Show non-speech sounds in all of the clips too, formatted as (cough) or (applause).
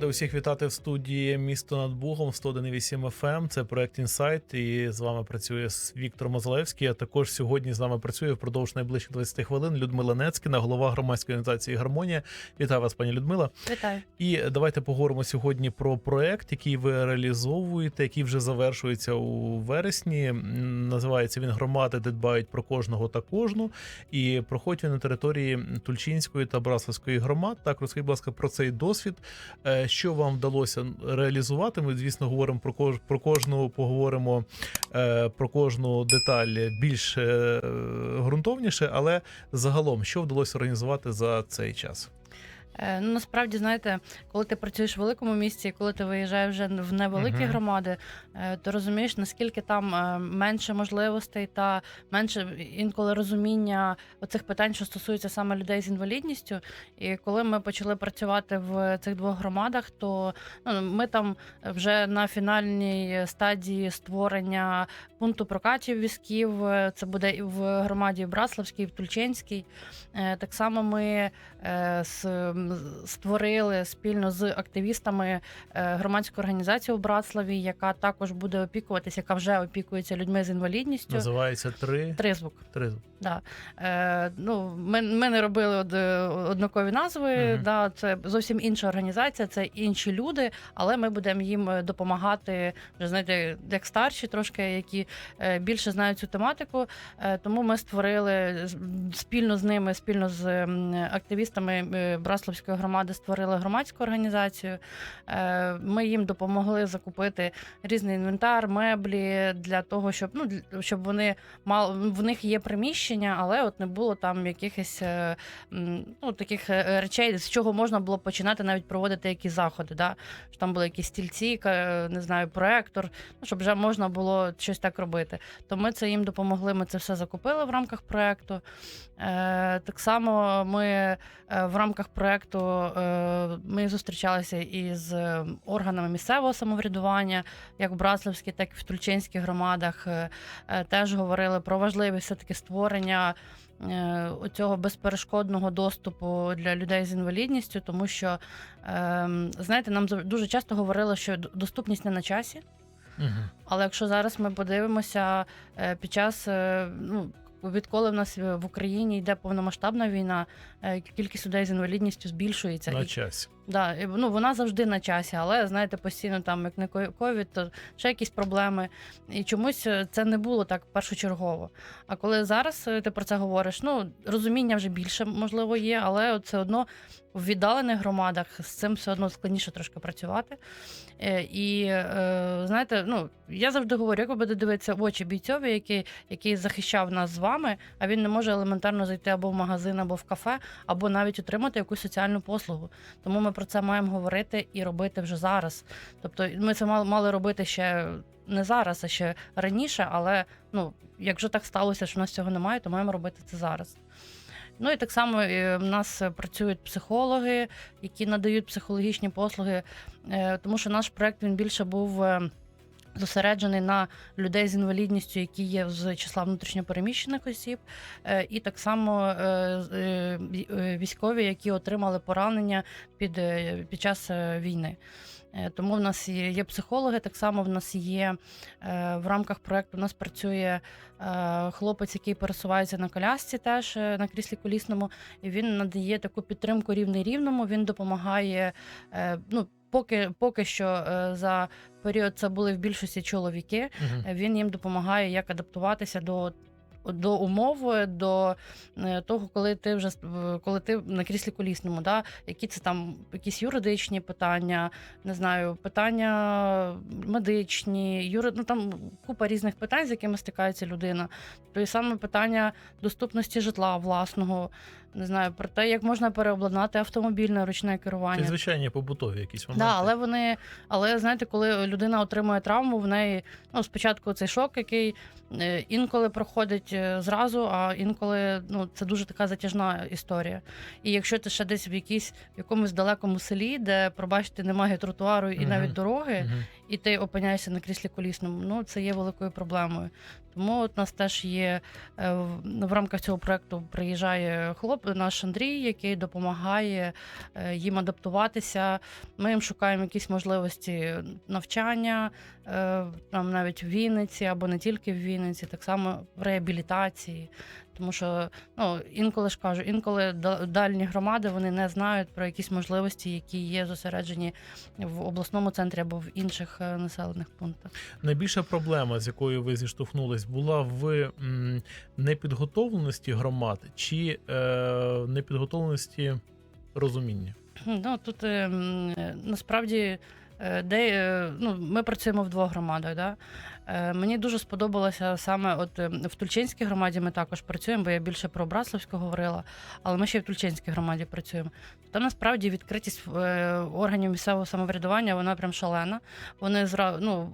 Радий усіх вітати в студії місто над Бугом 101,8 FM. Це проект Інсайт. І з вами працює Віктор Мозалевський. А також сьогодні з нами працює впродовж найближчих 20 хвилин Людмила Нецькіна, голова громадської організації Гармонія. Вітаю вас, пані Людмила. Вітаю. І давайте поговоримо сьогодні про проект, який ви реалізовуєте, який вже завершується у вересні. Називається він Громади, де дбають про кожного та кожну. І проходить він на території Тульчинської та Браславської громад. Так, розкажіть, будь ласка, про цей досвід. Що вам вдалося реалізувати? Ми, звісно, говоримо про кож про кожну, поговоримо е, про кожну деталь більш е, ґрунтовніше, але загалом, що вдалося організувати за цей час? Е, Ну насправді знаєте, коли ти працюєш в великому місті, коли ти виїжджаєш вже в невеликі Мгм. громади, е, то розумієш, наскільки там е, менше можливостей та менше інколи розуміння оцих питань, що стосуються саме людей з інвалідністю. І коли ми почали працювати в цих двох громадах, то ну, ми там вже на фінальній стадії створення пункту прокатів візків. Це буде і в громаді Браславській, і в Тульчинській. Е, Так само ми м, створили спільно з активістами е, громадську організацію в Братславі, яка також буде опікуватися, яка вже опікується людьми з інвалідністю. Називається три. Тризвук. три. Да. Е, ну, ми, ми не робили од, однакові назви. Мгм. Да, це зовсім інша організація, це інші люди, але ми будемо їм е, допомагати вже знаєте, як старші, трошки які е, більше знають цю тематику. Е, тому ми створили спільно з ними, спільно з активістами е, Браславської громади, створили громадську організацію. Е, Ми їм допомогли закупити різний інвентар, меблі для того, щоб ну щоб вони мали в них є приміщення, але от не було там якихось е, ну, таких е, речей, з чого можна було починати навіть проводити якісь заходи. Да? Що там були якісь стільці, не знаю, проектор, ну, щоб вже можна було щось так робити. То ми це їм допомогли. Ми це все закупили в рамках проекту. Так само ми в рамках проекту е, ми зустрічалися із е, органами місцевого самоврядування, як в Браславській, так і в Тульчинській громадах. Е, теж говорили про важливість все-таки створення е, оцього безперешкодного доступу для людей з інвалідністю, тому що знаєте, нам дуже часто говорили, що доступність не на часі. Але якщо зараз ми подивимося під час ну. Відколи в нас в Україні йде повномасштабна війна, е, кількість людей з інвалідністю збільшується. На І часі. Да, ну вона завжди на часі, але знаєте, постійно там, як не ковід, то ще якісь проблеми. І чомусь е, це не було так першочергово. А коли зараз е, ти про це говориш, ну розуміння вже більше можливо є, але все одно в віддалених громадах з цим все одно складніше трошки працювати. Е, І знаєте, ну я завжди говорю, як ви будете дивитися в очі бійцьові, який, який захищав нас з вами, а він не може елементарно зайти або в магазин, або в кафе, або навіть отримати якусь соціальну послугу. Тому ми про це маємо говорити і робити вже зараз. Тобто, ми це мали, робити ще не зараз, а ще раніше. Але ну, як вже так сталося, що в нас цього немає, то маємо робити це зараз. Ну і так само е, в нас е, працюють психологи, які надають психологічні послуги, е, тому що наш проект він більше був. Зосереджений на людей з інвалідністю, які є з числа внутрішньопереміщених осіб, е, і так само е, е, вій- військові, які отримали поранення під, під час війни. Тому в нас є, психологи. Так само в нас є в рамках проекту. У нас працює хлопець, який пересувається на колясці, теж на кріслі колісному. І він надає таку підтримку рівний рівному. Він допомагає. Ну, поки, поки що е, за період це були в більшості чоловіки. Угу. Він їм допомагає як адаптуватися до. До умов, до е, того, коли ти вже коли ти на кріслі колісному, да, які це там якісь юридичні питання, не знаю, питання медичні, юри... ну там купа різних питань, з якими стикається людина. То і саме питання доступності житла власного, не знаю, про те, як можна переобладнати автомобіль на ручне керування. Це звичайні побутові якісь моменти. Да, але вони, але знаєте, коли людина отримує травму, в неї ну спочатку цей шок, який Е, Інколи проходить е, зразу, а інколи ну, це дуже така затяжна історія. І якщо ти ще десь в якійсь в якомусь далекому селі, де, пробачте, немає тротуару і Мгм. навіть дороги, Мгм. І ти опиняєшся на кріслі колісному, ну це є великою проблемою. Тому от у нас теж є е, в рамках цього проекту приїжджає хлоп, наш Андрій, який допомагає е, їм адаптуватися. Ми їм шукаємо якісь можливості навчання, е, там навіть в Вінниці або не тільки в Вінниці, так само в реабілітації. Тому що ну інколи ж кажу, інколи да- дальні громади вони не знають про якісь можливості, які є зосереджені в обласному центрі або в інших е, населених пунктах. Найбільша проблема, з якою ви зіштовхнулись, була в непідготовленості громад чи е, непідготовленості розуміння? Ну тут е, е, насправді е, де е, ну, ми працюємо в двох громадах. Да? Е, Мені дуже сподобалося саме от е, в Тульчинській громаді ми також працюємо, бо я більше про Браславську говорила, але ми ще й в Тульчинській громаді працюємо. Там насправді відкритість е, органів місцевого самоврядування вона прям шалена. Вони зра... ну,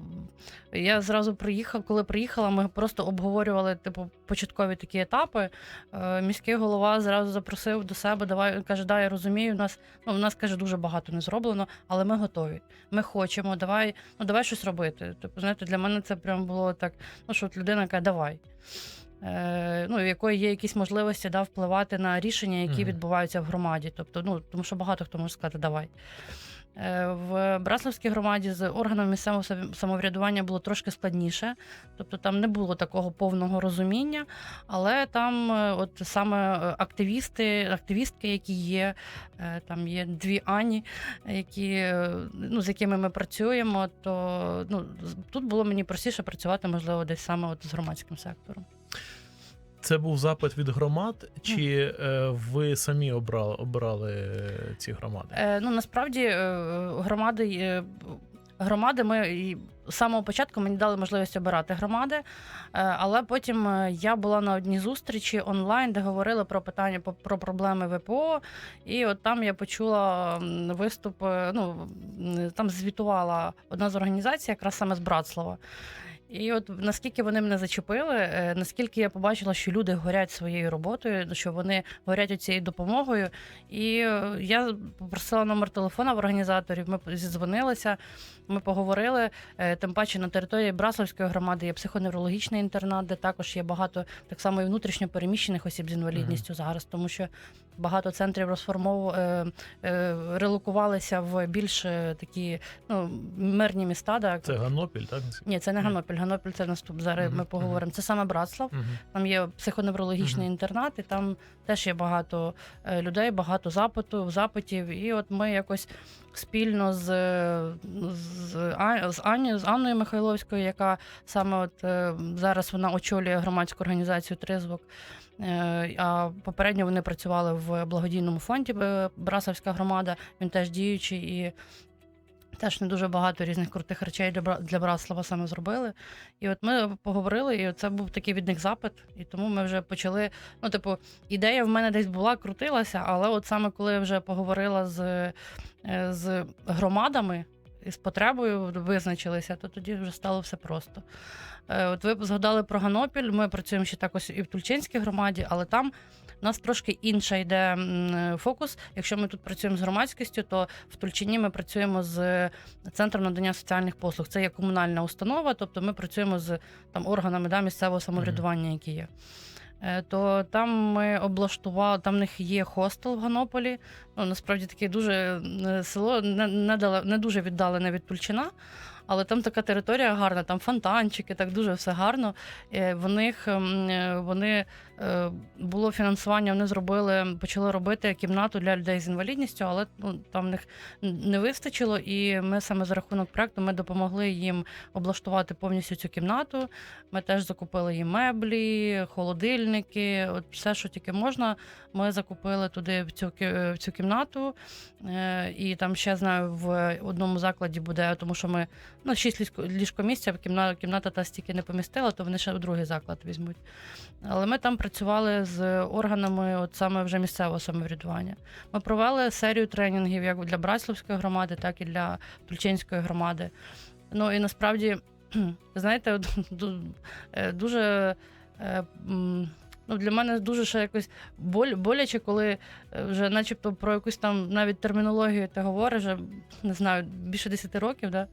я зразу приїхав, коли приїхала, ми просто обговорювали типу початкові такі етапи. Е, Міський голова зразу запросив до себе. Давай каже, да, я розумію. У нас ну у нас каже дуже багато не зроблено, але ми готові. Ми хочемо. Давай, ну давай щось робити. Тобто, знаєте, для мене це прям було так. Ну що от людина каже, давай. Е, ну, в якої є якісь можливості да, впливати на рішення, які Мгм. відбуваються в громаді. Тобто, ну тому що багато хто може сказати, давай. Е, В Браславській громаді з органом місцевого самоврядування було трошки складніше, тобто там не було такого повного розуміння, але там е, от саме е, активісти, активістки, які є, там є дві Ані, які, ну, з якими ми працюємо, то ну, тут було мені простіше працювати, можливо, десь саме от з громадським сектором. Це був запит від громад, чи е, ви самі обрали, обирали е, ці громади? Е, ну насправді е, громади. е, Громади ми і з самого початку мені дали можливість обирати громади, е, але потім е, я була на одній зустрічі онлайн, де говорили про питання про проблеми ВПО. І от там я почула виступ. е, Ну там звітувала одна з організацій, якраз саме з Братслава. І от наскільки вони мене зачепили, е, наскільки я побачила, що люди горять своєю роботою, що вони горять цією допомогою. І е, я попросила номер телефона в організаторів. Ми зідзвонилися, ми поговорили. Е, Тим паче на території Браславської громади є психоневрологічний інтернат, де також є багато так само і внутрішньо переміщених осіб з інвалідністю зараз, тому що багато центрів розформов релокувалися в більш такі ну, мирні міста. Да, Це Ганопіль, так? ні, це не Ганопіль. Ганопіль це наступ. Зараз ми поговоримо. Це саме Братслав. Там є психоневрологічний інтернат, і там теж є багато е, людей, багато запиту, запитів. І от ми якось спільно з, з, А- з, Ані, з Анною Михайловською, яка саме от е, зараз вона очолює громадську організацію Тризвук. Е, А попередньо вони працювали в благодійному фонді Брасовська громада. Він теж діючий і теж не дуже багато різних крутих речей для для Браслава саме зробили. І от ми поговорили, і це був такий від них запит. І тому ми вже почали. Ну, типу, ідея в мене десь була, крутилася, але от саме коли я вже поговорила з, е, з громадами з потребою визначилися, то тоді вже стало все просто. Е, От ви згадали про Ганопіль. Ми працюємо ще також і в Тульчинській громаді, але там у нас трошки інша йде фокус. Якщо ми тут працюємо з громадськістю, то в Тульчині ми працюємо з центром надання соціальних послуг. Це є комунальна установа, тобто ми працюємо з там органами да, місцевого самоврядування, які є. Е, То там ми облаштували, там в них є хостел в Ганополі. Ну, насправді таке дуже е, село, не, не, не дуже віддалене від Тульчина. Але там така територія гарна, там фонтанчики, так дуже все гарно. Е, В них ем, вони було фінансування, вони зробили, почали робити кімнату для людей з інвалідністю, але ну, там в них не вистачило. І ми саме за рахунок проекту ми допомогли їм облаштувати повністю цю кімнату. Ми теж закупили їм меблі, холодильники, от все, що тільки можна. Ми закупили туди в цю в цю кімнату. Е, І там ще знаю, в одному закладі буде, тому що ми ну, шість ліжкомісця, кімната, кімната та стільки не помістила, то вони ще у другий заклад візьмуть. Але ми там працювали з органами, от саме вже місцевого самоврядування. Ми провели серію тренінгів як для Братславської громади, так і для Тульчинської громади. Ну і насправді (clears throat) знаєте, е, дуже. е, Ну, для мене дуже ще якось боль, боляче, коли е, вже начебто про якусь там навіть термінологію ти говориш, вже, не знаю, більше 10 років, да?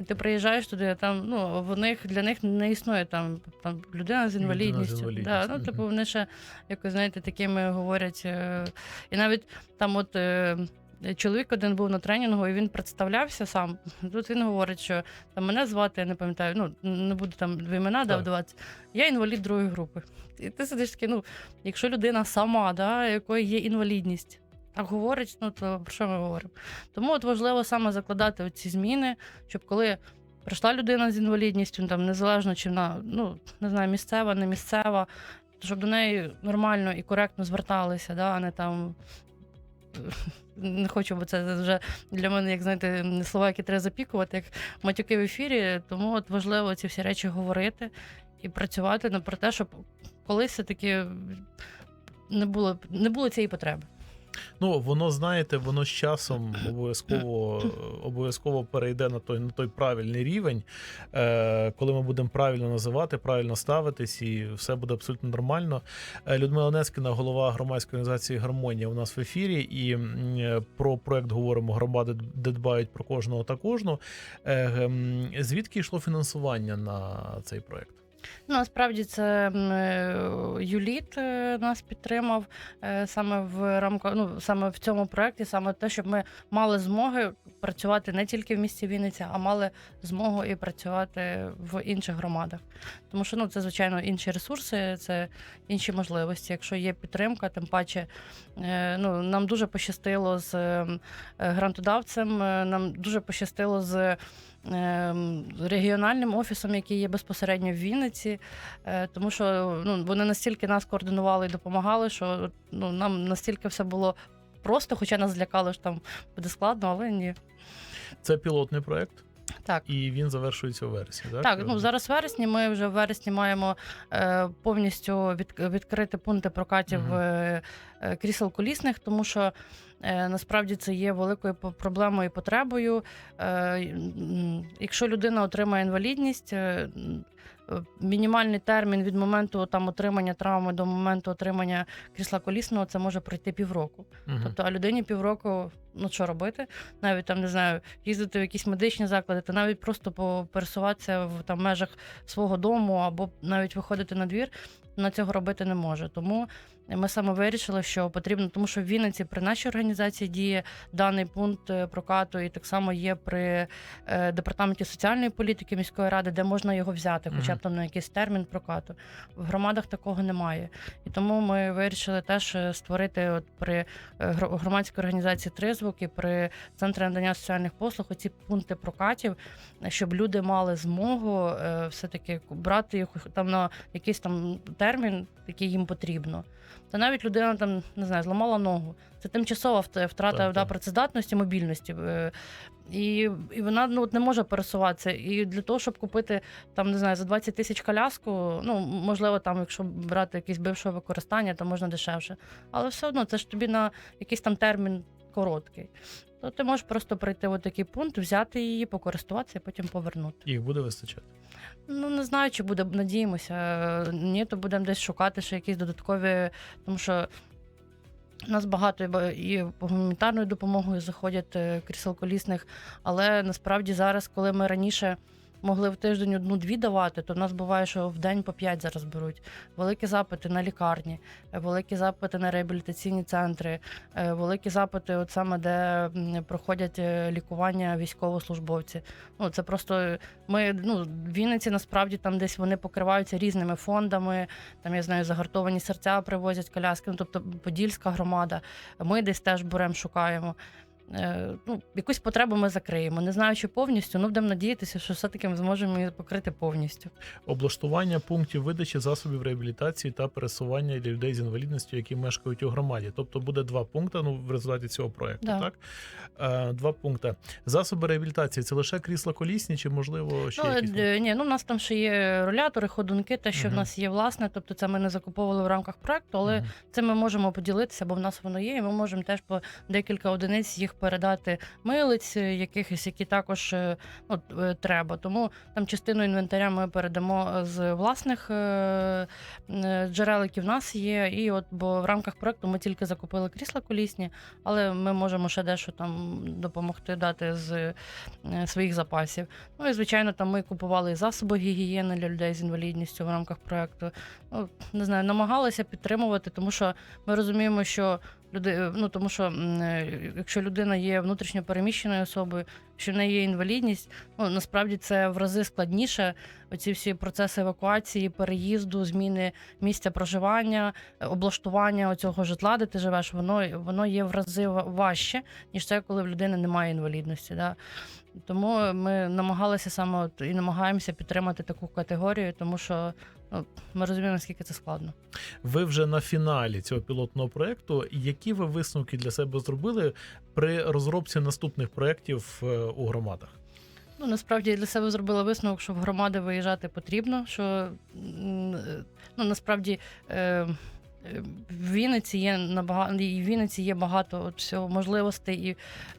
І ти приїжджаєш туди, а там ну, в них, для них не існує там, там людина з Людина з інвалідністю. інвалідністю, Да, ну, типу, вони ще якось, знаєте, такими говорять. е, І навіть там, от. е, Чоловік один був на тренінгу, і він представлявся сам. Тут він говорить, що там мене звати, я не пам'ятаю, ну не буду там в імена да, вдаватися. Я інвалід другої групи. І ти сидиш такий, ну, якщо людина сама, да, якої є інвалідність, так говорить, ну то про що ми говоримо? Тому от важливо саме закладати ці зміни, щоб коли прийшла людина з інвалідністю, там незалежно чи вона, ну не знаю, місцева, не місцева, щоб до неї нормально і коректно зверталися, да, а не там. Не хочу, бо це вже для мене, як знаєте, слова, які треба запікувати, як матюки в ефірі. Тому от важливо ці всі речі говорити і працювати на про те, щоб колись все-таки не було, не було цієї потреби. Ну, воно, знаєте, воно з часом обов'язково обов'язково перейде на той, на той правильний рівень, е, коли ми будемо правильно називати, правильно ставитись, і все буде абсолютно нормально. Е, Людмила Нескіна, голова громадської організації Гармонія, у нас в ефірі. І е, про проект говоримо громади, де дбають про кожного та кожну. Е, м, Звідки йшло фінансування на цей проект? Ну, насправді це е, Юліт е, нас підтримав е, саме в рамках, ну саме в цьому проєкті, саме те, щоб ми мали змоги працювати не тільки в місті Вінниця, а мали змогу і працювати в інших громадах. Тому що ну це звичайно інші ресурси, це інші можливості. Якщо є підтримка, тим паче е, ну нам дуже пощастило з е, грантодавцем, е, нам дуже пощастило з. Регіональним офісом, який є безпосередньо в Вінниці, тому що ну, вони настільки нас координували і допомагали, що ну, нам настільки все було просто, хоча нас злякали, що там буде складно, але ні. Це пілотний проект, Так. і він завершується у вересні. Так, Так, ну зараз в вересні. Ми вже в вересні маємо е, повністю від, відкрити пункти прокатів Мгм. е, крісел колісних, тому що е, насправді це є великою проблемою і потребою. Е, якщо людина отримає інвалідність, е, мінімальний термін від моменту там отримання травми до моменту отримання крісла колісного це може пройти півроку. Мгм. Тобто, а людині півроку, ну що робити? Навіть там не знаю, їздити в якісь медичні заклади, та навіть просто по- пересуватися в там межах свого дому або навіть виходити на двір, вона цього робити не може. Тому ми саме вирішили, що потрібно, тому що в Вінниці при нашій організації діє даний пункт е, прокату, і так само є при е, департаменті соціальної політики міської ради, де можна його взяти, хоча б. Там на якийсь термін прокату. В громадах такого немає. І тому ми вирішили теж е, створити от при е, громадській організації Тризвук і при центрі надання соціальних послуг оці пункти прокатів, щоб люди мали змогу е, все-таки брати їх там на якийсь там термін, який їм потрібно. Та навіть людина там не знаю, зламала ногу. Це тимчасова втрата Так, да, працездатності, мобільності. е, І, і вона ну, от не може пересуватися. І для того, щоб купити там, не знаю, за 20 тисяч коляску, ну можливо, там, якщо брати якийсь бившого використання, то можна дешевше. Але все одно це ж тобі на якийсь там термін короткий. То ти можеш просто прийти в такий пункт, взяти її, покористуватися і потім повернути. Їх буде вистачати. Ну не знаю, чи буде, надіємося. Ні, то будемо десь шукати ще якісь додаткові, тому що. Нас багато і гуманітарною допомогою заходять е, крісел колісних, але насправді зараз, коли ми раніше могли в тиждень одну-дві давати, то в нас буває, що в день по п'ять зараз беруть. Великі запити на лікарні, е, великі запити на реабілітаційні центри, е, великі запити, от саме де проходять е, лікування військовослужбовці. Ну це просто ми ну в Вінниці насправді там десь вони покриваються різними фондами. Там я знаю, загартовані серця привозять коляски. Ну тобто Подільська громада. Ми десь теж беремо, шукаємо. Е, Ну, якусь потребу ми закриємо. Не знаю, чи повністю, ну будемо надіятися, що все-таки ми зможемо її покрити повністю. облаштування пунктів видачі засобів реабілітації та пересування для людей з інвалідністю, які мешкають у громаді. Тобто буде два пункти ну, в результаті цього проекту. Да. Так е, два пункти. Засоби реабілітації це лише крісла колісні, чи можливо ще Ну, якісь е, ні, ну, у нас там ще є рулятори, ходунки, те, що Мгм. в нас є власне. Тобто, це ми не закуповували в рамках проекту, але Мгм. це ми можемо поділитися, бо в нас воно є, і ми можемо теж по декілька одиниць їх передати милиць, е, якихось, які також е, ну, е, треба. Тому там частину інвентаря ми передамо з власних е, е, джерел, які в нас є. І от бо в рамках проекту ми тільки закупили крісла колісні, але ми можемо ще дещо там допомогти дати з е, своїх запасів. Ну і звичайно, там ми купували засоби гігієни для людей з інвалідністю в рамках проекту. Ну не знаю, намагалися підтримувати, тому що ми розуміємо, що люди, ну тому що е, якщо людина є внутрішньо переміщеною особою, що в неї є інвалідність, ну насправді це в рази складніше. Оці всі процеси евакуації, переїзду, зміни місця проживання, е, облаштування оцього житла, де ти живеш, воно воно є в рази важче, ніж це, коли в людини немає інвалідності. Да? Тому ми намагалися саме от, і намагаємося підтримати таку категорію, тому що ми розуміємо, наскільки це складно. Ви вже на фіналі цього пілотного проекту. Які ви висновки для себе зробили при розробці наступних проєктів е, у громадах? Ну, насправді я для себе зробила висновок, що в громади виїжджати потрібно. Що е, ну, насправді е, в Вінниці є набагато в Вінниці є багато от всього можливостей, і е,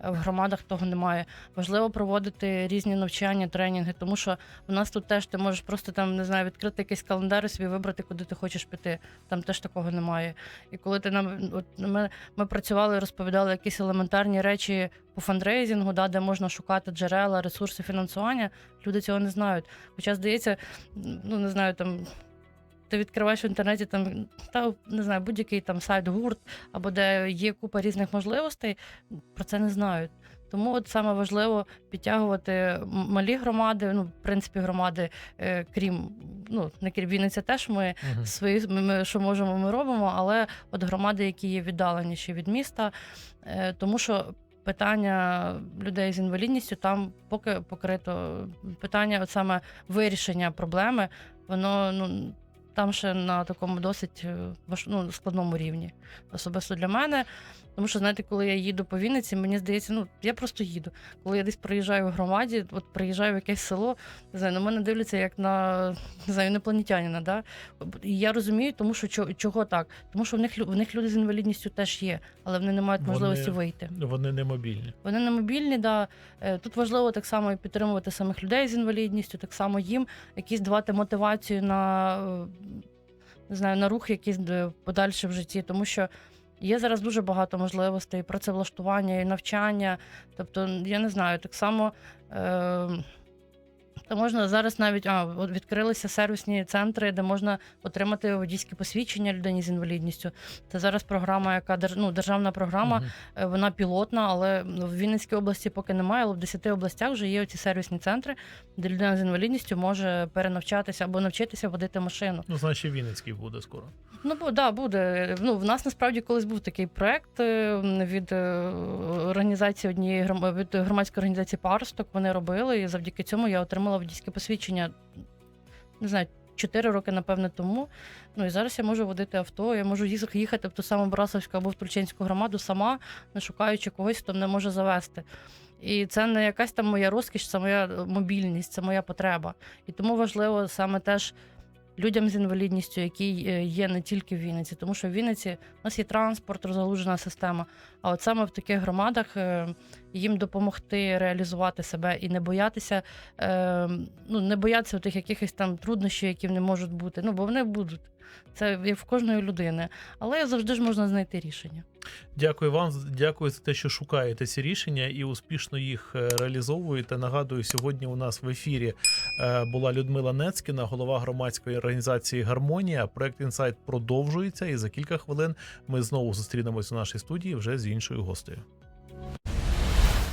в громадах того немає. Важливо проводити різні навчання, тренінги, тому що в нас тут теж ти можеш просто там не знаю, відкрити якийсь календар і собі вибрати, куди ти хочеш піти. Там теж такого немає. І коли ти нам от ми, ми працювали, розповідали якісь елементарні речі по фандрейзингу, да, де можна шукати джерела, ресурси фінансування, люди цього не знають. Хоча здається, ну не знаю, там. Ти відкриваєш в інтернеті там та не знаю, будь-який там сайт гурт, або де є купа різних можливостей, про це не знають. Тому от саме важливо підтягувати малі громади, ну, в принципі, громади, е, крім ну, не крім Вінниця теж ми Мгм. свої ми, ми, що можемо, ми робимо, але от громади, які є віддаленіші від міста, е, тому що питання людей з інвалідністю там поки покрито. Питання, от саме вирішення проблеми, воно ну. Там ще на такому досить е, ну, складному рівні. Особисто для мене. Тому що, знаєте, коли я їду по Вінниці, мені здається, ну я просто їду. Коли я десь приїжджаю в громаді, от приїжджаю в якесь село, не знаю, на мене дивляться як на не знаю, інопланетянина. Да? І я розумію, тому що чо- чого так? Тому що в них в них люди з інвалідністю теж є, але вони не мають Вони- можливості вийти. Вони не мобільні. Вони не мобільні, да. Е, Тут важливо так само і підтримувати самих людей з інвалідністю, так само їм якісь давати мотивацію на е, не знаю, на рух якийсь подальше в житті, тому що. Є зараз дуже багато можливостей працевлаштування, і навчання. Тобто, я не знаю, так само е, та можна зараз навіть а, відкрилися сервісні центри, де можна отримати водійське посвідчення людині з інвалідністю. Це зараз програма, яка ну, державна програма. Е, Вона пілотна, але в Вінницькій області поки немає, але в 10 областях вже є ці сервісні центри, де людина з інвалідністю може перенавчатися або навчитися водити машину. Ну, значить, Вінницький буде скоро. Ну бо да, буде. Ну в нас насправді колись був такий проект е, від е, організації однієї від громадської організації Паросток. Вони робили, і завдяки цьому я отримала водійське посвідчення. Не знаю. Чотири роки, напевне, тому. Ну і зараз я можу водити авто, я можу їхати в ту саму Брасовську або в Тульчинську громаду сама, не шукаючи когось, хто мене може завести. І це не якась там моя розкіш, це моя мобільність, це моя потреба. І тому важливо саме теж людям з інвалідністю, які е, є не тільки в Вінниці, тому що в Вінниці у нас є транспорт, розгалужена система. А от саме в таких громадах е, їм допомогти реалізувати себе і не боятися, е, ну не боятися тих якихось там труднощів, які вони можуть бути. Ну бо вони будуть. Це в кожної людини. Але завжди ж можна знайти рішення. Дякую вам, дякую за те, що шукаєте ці рішення і успішно їх е, реалізовуєте. Нагадую, сьогодні у нас в ефірі е, була Людмила Нецькіна, голова громадської організації Гармонія. Проект інсайт продовжується, і за кілька хвилин ми знову зустрінемось у нашій студії вже з іншою гостею.